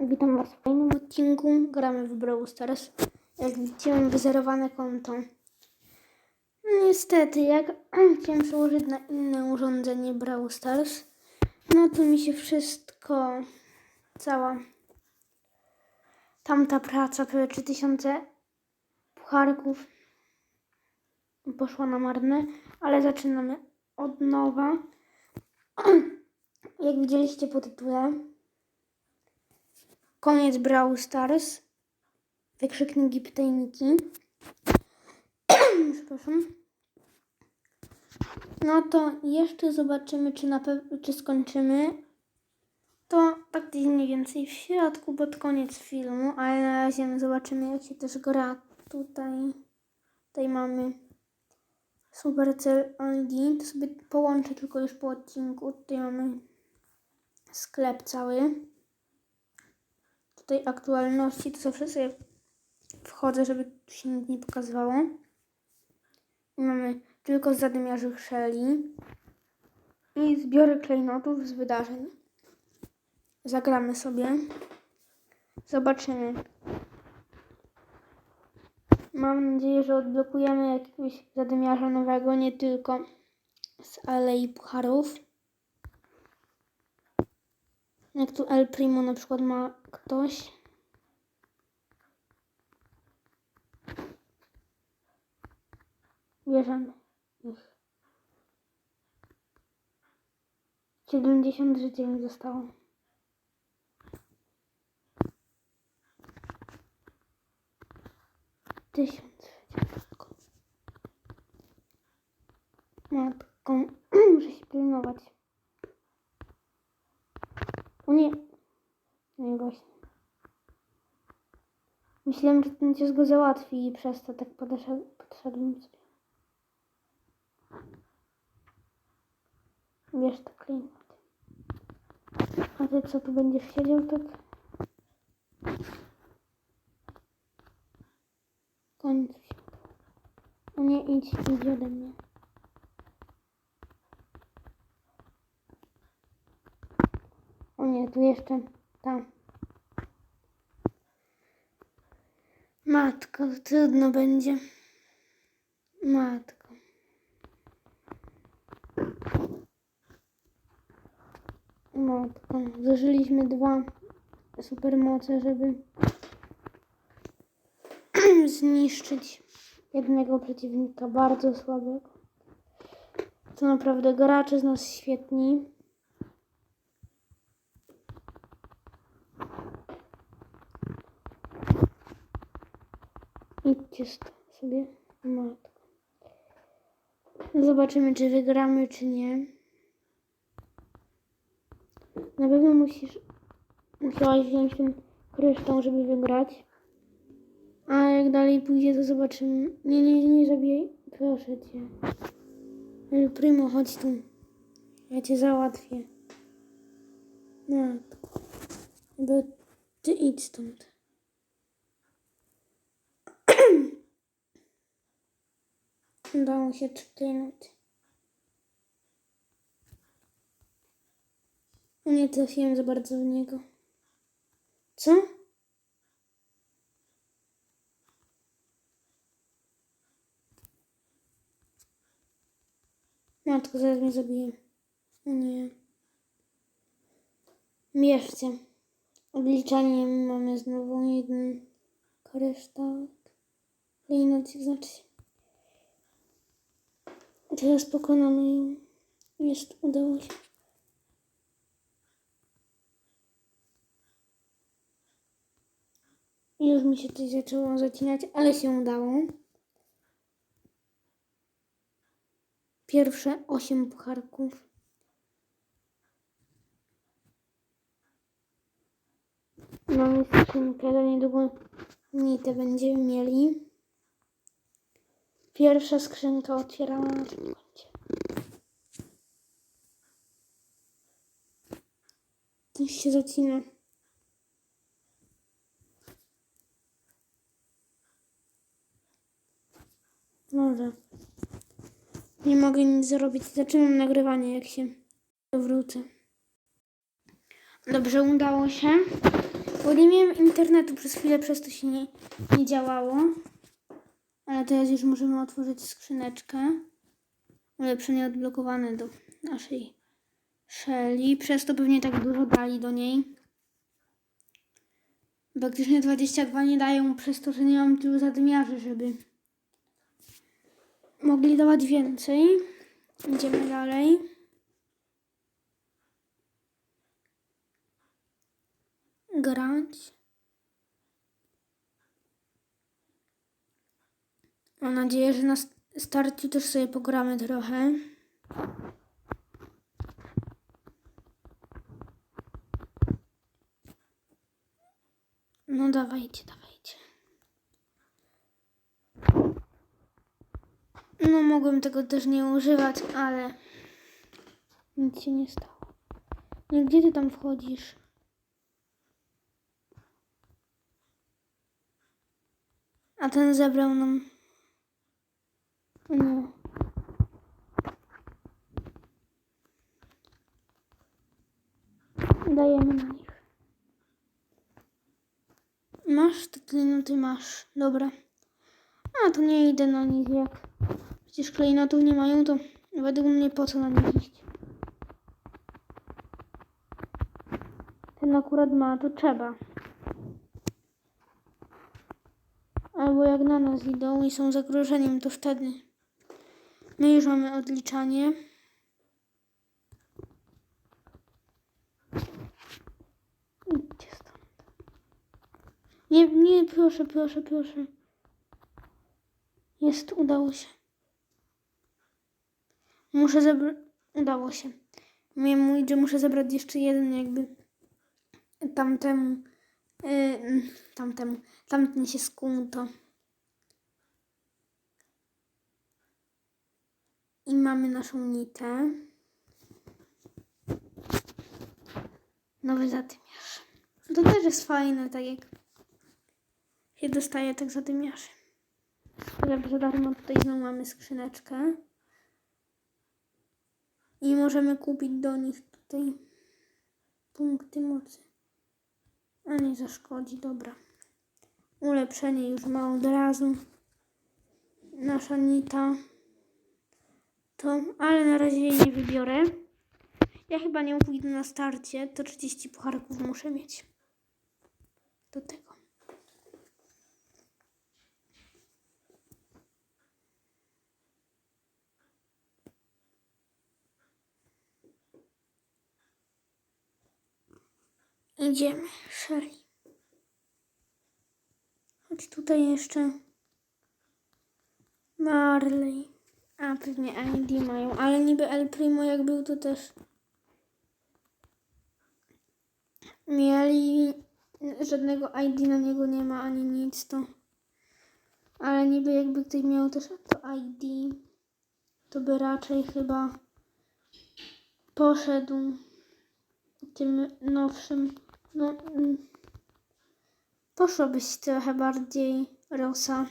Witam Was w kolejnym odcinku. Gramy w Brawl Stars. Jak widzicie, mam wyzerowane konto. No Niestety, jak chciałem przełożyć na inne urządzenie Brawl Stars, no to mi się wszystko, cała tamta praca, prawie 3000 pucharków poszła na marne, ale zaczynamy od nowa. Jak widzieliście po tytule, Koniec Brawl Stars. Wykrzykniki pytajniki. Przepraszam. No to jeszcze zobaczymy, czy na czy skończymy. To tak mniej więcej w środku, pod koniec filmu, ale na razie zobaczymy, jak się też gra tutaj. Tutaj mamy Supercell ID. To sobie połączę tylko już po odcinku. Tutaj mamy sklep cały tutaj aktualności, to zawsze sobie wchodzę, żeby się nic nie pokazywało. I mamy tylko zadymiarzy Shelly i zbiory klejnotów z wydarzeń. Zagramy sobie. Zobaczymy. Mam nadzieję, że odblokujemy jakiegoś zadymiarza nowego, nie tylko z Alei Pucharów. Jak tu El Primo na przykład ma ktoś. Bierzemy ich. 70 życia mi zostało. Tysiąc. Matką, muszę się pilnować. O nie. No i właśnie. Myślałem, że ten cios go załatwi i przez to tak podeszedł, podszedłem sobie. Wiesz to klinot. A ty co tu będziesz siedział tak? Się. O nie, idź, idź ode mnie. Tu jeszcze tam. Matko, trudno będzie. Matko. Matko, zużyliśmy dwa supermoce, żeby zniszczyć jednego przeciwnika bardzo słabego. To naprawdę gracze z nas świetni. Sobie, matko. Zobaczymy, czy wygramy, czy nie. Na pewno musisz, musiałaś wziąć ten kryształ, żeby wygrać. A jak dalej pójdzie, to zobaczymy. Nie, nie, nie zabijaj. Proszę cię. El Primo, chodź tu. Ja cię załatwię. Matko. Bo ty idź stąd. Udało się przeklinać. Nie trafiłem za bardzo w niego. Co? Matko, zaraz mnie zabije. Nie. Bierzcie. Obliczanie mamy znowu jeden kryształek. Klejnot znaczy się. Teraz pokonamy ją. Jest, udało się. Już mi się coś zaczęło zacinać, ale się udało. Pierwsze osiem pucharków. Mamy skrzynkę, za niedługo nitę będziemy mieli. Pierwsza skrzynka otwierała na tym koncie. Coś się zacina. Dobra. Nie mogę nic zrobić. Zaczynam nagrywanie, jak się wrócę. Dobrze, udało się. Bo nie miałem internetu przez chwilę, przez to się nie, nie działało. Ale teraz już możemy otworzyć skrzyneczkę. Ulepszenie odblokowane do naszej Shelly. Przez to pewnie tak dużo dali do niej. Praktycznie 22 nie dają przez to, że nie mam tylu zadymiarzy, żeby mogli dawać więcej. Idziemy dalej. Grać. Mam nadzieję, że na st- starciu też sobie pogramy trochę. No dawajcie, dawajcie. No mogłem tego też nie używać, ale nic się nie stało. Nie, gdzie ty tam wchodzisz? A ten zebrał nam... Nie. Dajemy na nich. Masz te klejnoty? Masz. Dobra. A, to nie idę na nich jak... Przecież klejnotów nie mają, to według mnie po co na nich iść? Ten akurat ma, to trzeba. Albo jak na nas idą i są zagrożeniem, to wtedy. My już mamy odliczanie. Idźcie stąd. Nie, nie, proszę, proszę, proszę. Jest, udało się. Muszę zebrać. Udało się. Miałem mówić, że muszę zebrać jeszcze jeden, jakby tamtemu. Yy, tamtemu. Tamten się skłół I mamy naszą nitę. Nowy zadymiarz. To też jest fajne, tak jak się dostaje tak zadymiarzy. Za za darmo tutaj znowu mamy skrzyneczkę. I możemy kupić do nich tutaj punkty mocy. A nie zaszkodzi, dobra. Ulepszenie już ma od razu. Nasza nita. To, ale na razie jej nie wybiorę. Ja chyba nie pójdę na starcie. To 30 pucharków muszę mieć. Do tego. Idziemy, Shelly. Chodź tutaj jeszcze. Marley. A, pewnie ID mają, ale niby El Primo jak był, to też mieli żadnego ID na niego nie ma ani nic to. Ale niby jakby ktoś miał też to ID, to by raczej chyba poszedł tym nowszym. No, mm, poszłobyś trochę bardziej Rosa.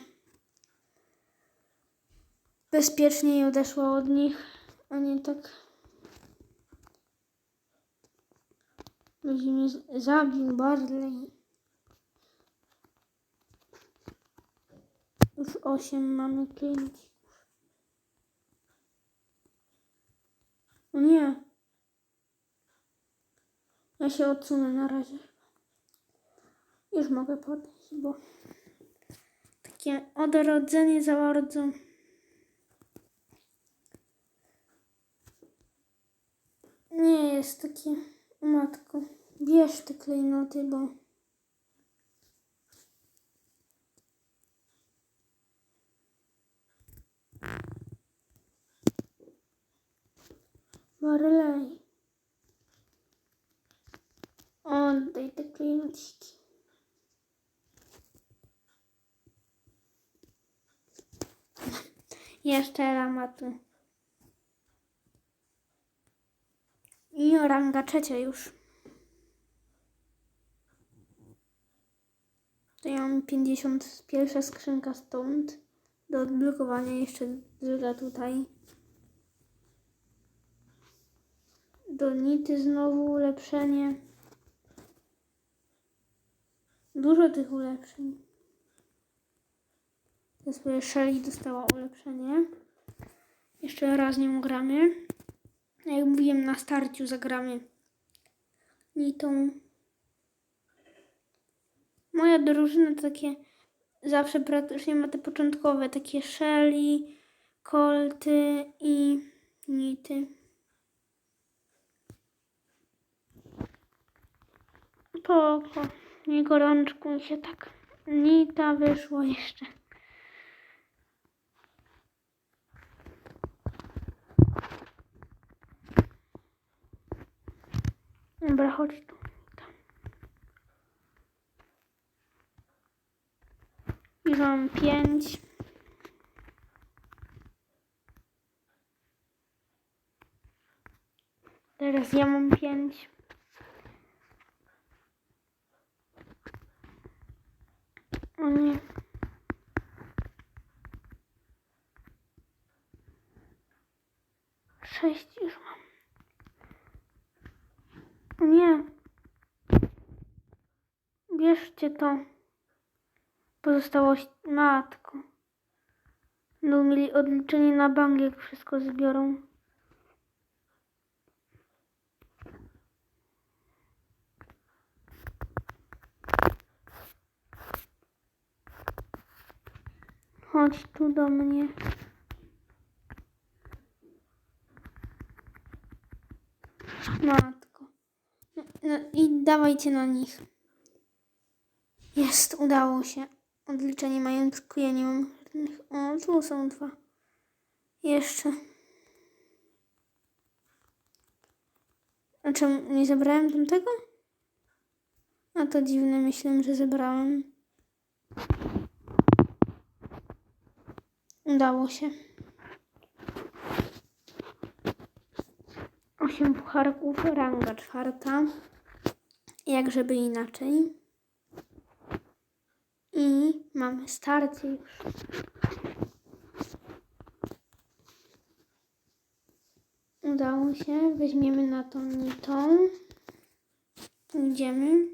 Bezpieczniej odeszła od nich, a nie tak. Będzie mnie zabił Barley. Już osiem mamy klientów. O nie. Ja się odsunę na razie. Już mogę podejść, bo takie odrodzenie za bardzo. Nie jest takie, matko, bierz te klejnoty, bo Marley. Oddaj te klejnociki. Jeszcze ramatu. I ranga trzecia już. To ja mam 51 skrzynka stąd. Do odblokowania jeszcze druga tutaj. Do nity znowu ulepszenie. dużo tych ulepszeń. To sobie Shelly dostała ulepszenie. Jeszcze raz nią gramy. Jak mówiłem, na starciu zagramy Nitą. Moja drużyna to takie zawsze praktycznie ma te początkowe, takie Shelly, Colty i Nity. Poko, nie gorączkuj się tak. Nita wyszło jeszcze. Dobra, chodź tu. Tam. Pięć. Teraz ja mam pięć. O nie. Sześć już. Nie. Bierzcie to. Pozostałość matko. No mieli odliczenie na bank, jak wszystko zbiorą. Chodź tu do mnie. Matko. No, no i dawajcie na nich. Jest, udało się. Odliczenie majątku, ja nie mam żadnych. O, tu są dwa. Jeszcze. A czemu nie zebrałem tamtego? A to dziwne, myślałem, że zebrałem. Udało się. Osiem pucharków, ranga czwarta. Jak żeby inaczej. I mamy starcie już. Udało się. Weźmiemy na tą nitą. Idziemy.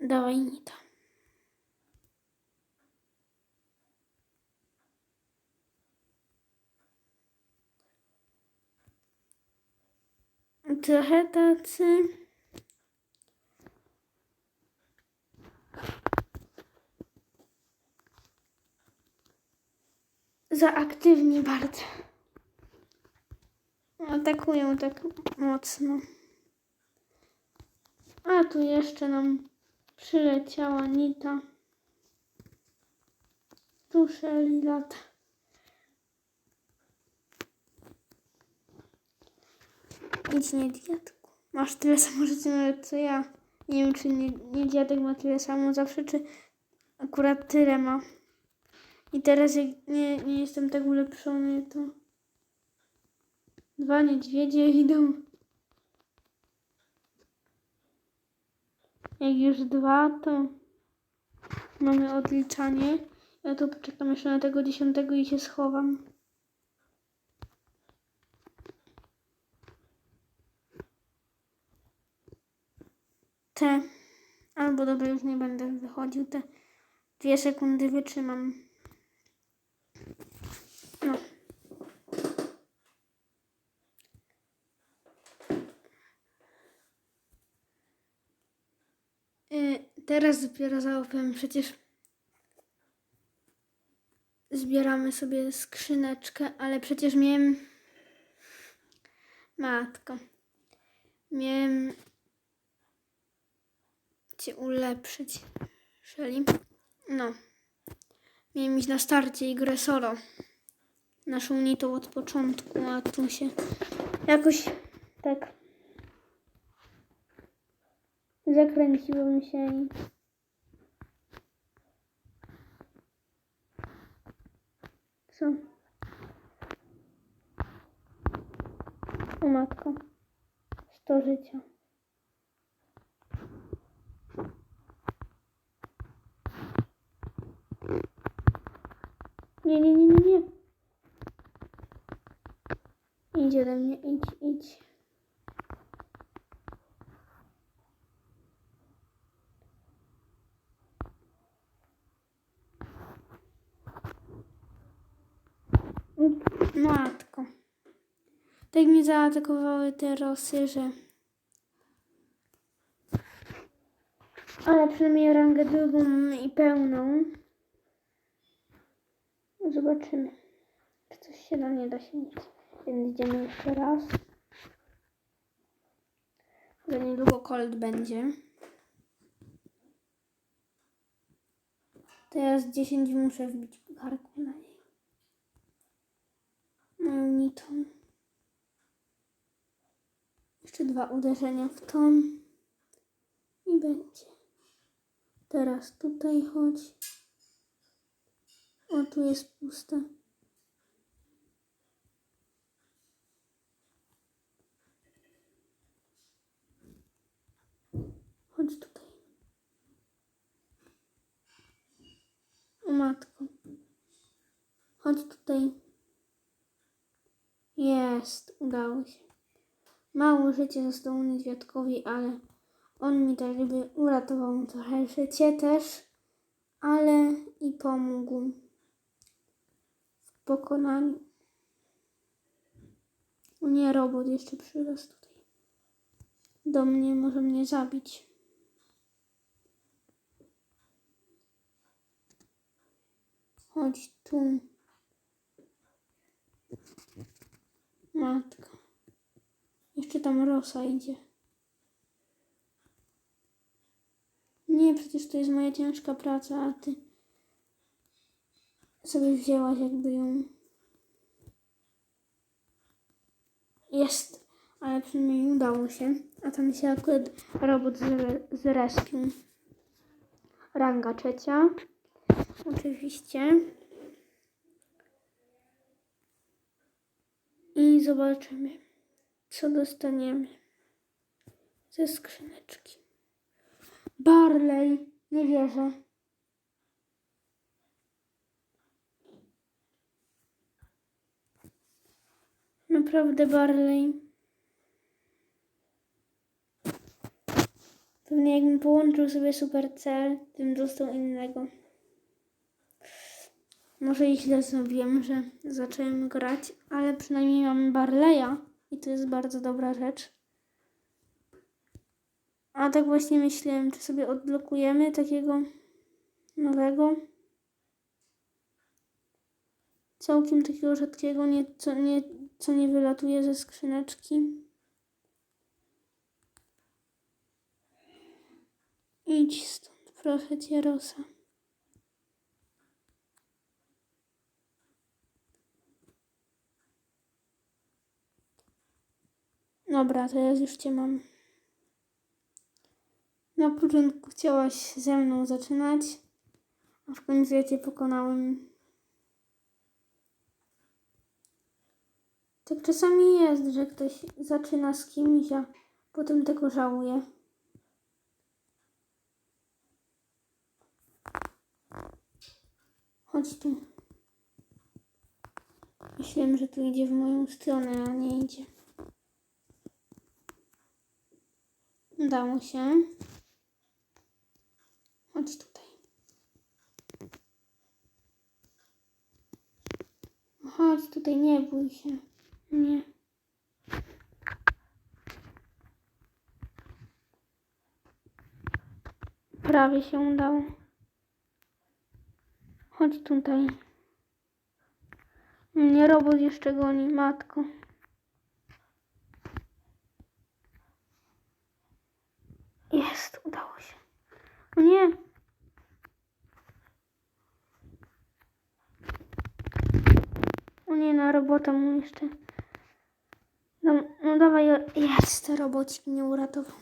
Dawaj nita. Trochę tacy. Za aktywni bardzo. Atakują tak mocno. A tu jeszcze nam przyleciała Nita. Tu Shelly lata. Idź nie dziadku. Masz tyle samo życia nawet co ja. Nie wiem czy nie, nie dziadek ma tyle samo zawsze, czy akurat tyle ma. I teraz jak nie, nie jestem tak ulepszony, to dwa niedźwiedzie idą. Jak już dwa, to mamy odliczanie. Ja tu poczekam jeszcze na tego dziesiątego i się schowam. Te, albo dobra, już nie będę wychodził, te dwie sekundy wytrzymam. No. Y, teraz dopiero załapałem, przecież zbieramy sobie skrzyneczkę, ale przecież miałem... Matko. Miałem cię ulepszyć. Szeli. No. Miałem iść na starcie i grę solo. Naszą nitą od początku, a tu się jakoś tak zakręciłem się i co? O matko. 100 życia. Nie, nie, nie, nie, nie. Idź ode mnie, idź, idź. Matko. Tak mi zaatakowały te rosy, że... Ale przynajmniej rangę drugą i pełną. Zobaczymy. Czy coś się da, nie da się nic. Więc idziemy jeszcze raz. Za niedługo cold będzie. Teraz 10 muszę wbić garku na niej. Moją nitą. Jeszcze dwa uderzenia w tą. I będzie. Teraz tutaj chodź. O, tu jest puste. Chodź tutaj. O matko. Chodź tutaj. Jest, udało się. Mało życia zostało niedźwiadkowi, ale on mi tak jakby uratował trochę życie też, ale i pomógł pokonaniu. Nie, robot jeszcze przyrósł tutaj. Do mnie może mnie zabić. Chodź tu. Matka. Jeszcze tam Rosa idzie. Nie, przecież to jest moja ciężka praca, a ty sobie wzięłaś jakby ją. Jest, ale przynajmniej udało się. A tam się akurat robot zre- zrespił. Ranga trzecia. Oczywiście. I zobaczymy, co dostaniemy ze skrzyneczki. Barley, nie wierzę. Naprawdę Barley. Pewnie jakbym połączył sobie Supercell, bym dostał innego. Może i źle zrobiłem, że zacząłem grać, ale przynajmniej mamy Barleya i to jest bardzo dobra rzecz. A tak właśnie myślałem, czy sobie odblokujemy takiego nowego. Całkiem takiego rzadkiego, nie, co, nie, co nie wylatuje ze skrzyneczki. Idź stąd, proszę cię, Rosa. Dobra, teraz już cię mam. Na początku chciałaś ze mną zaczynać, a w końcu ja cię pokonałem. Tak czasami jest, że ktoś zaczyna z kimś, a potem tego żałuje. Chodź tu. Myślałem, że tu idzie w moją stronę, a nie idzie. Udało się. Chodź tutaj. Chodź tutaj, nie bój się. Nie. Prawie się udało. Chodź tutaj. Mnie robot jeszcze goni, matko. Jest, udało się. O nie. O nie, na robota mu jeszcze. No, dawaj, jest, robocik mnie uratował.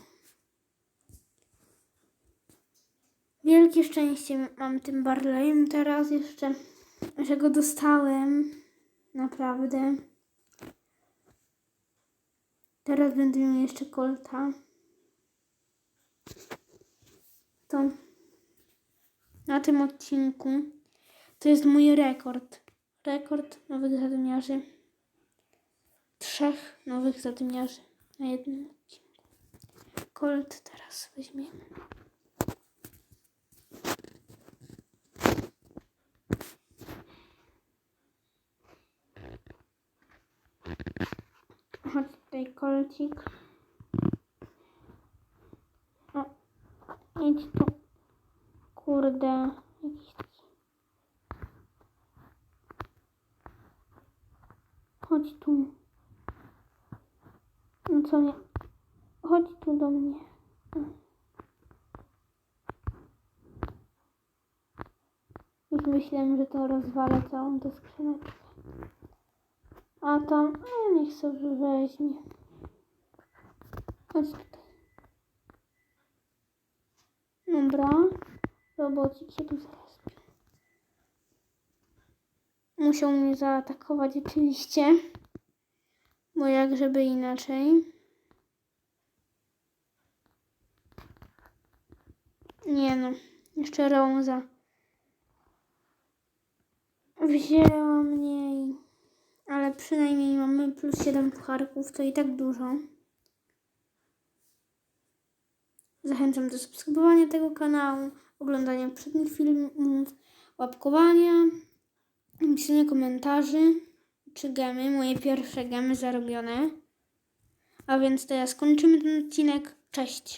Wielkie szczęście mam tym Barleyem teraz jeszcze, że go dostałem. Naprawdę. Teraz będę miał jeszcze kolta. To na tym odcinku to jest mój rekord. Rekord nowych zadaniarzy. Trzech nowych zadymiarzy na jednym odcinku. Colt teraz weźmiemy. Chodź tutaj kolcik. O, idź tu. Kurde, jakiś taki. Chodź tu. No co nie? Chodź tu do mnie. Już myślałem, że to rozwalę całą tę skrzyneczkę. A tam, no niech sobie weźmie. Chodź tutaj. Dobra. Robocik się tu zaraz. Musiał mnie zaatakować oczywiście. Bo jak żeby inaczej. Nie no. Jeszcze Roza. Wzięła mniej. Ale przynajmniej mamy plus 7 pucharków, to i tak dużo. Zachęcam do subskrybowania tego kanału, oglądania poprzednich filmów, łapkowania, pisania komentarzy czy gemy, moje pierwsze gemy zarobione. A więc teraz kończymy ten odcinek. Cześć!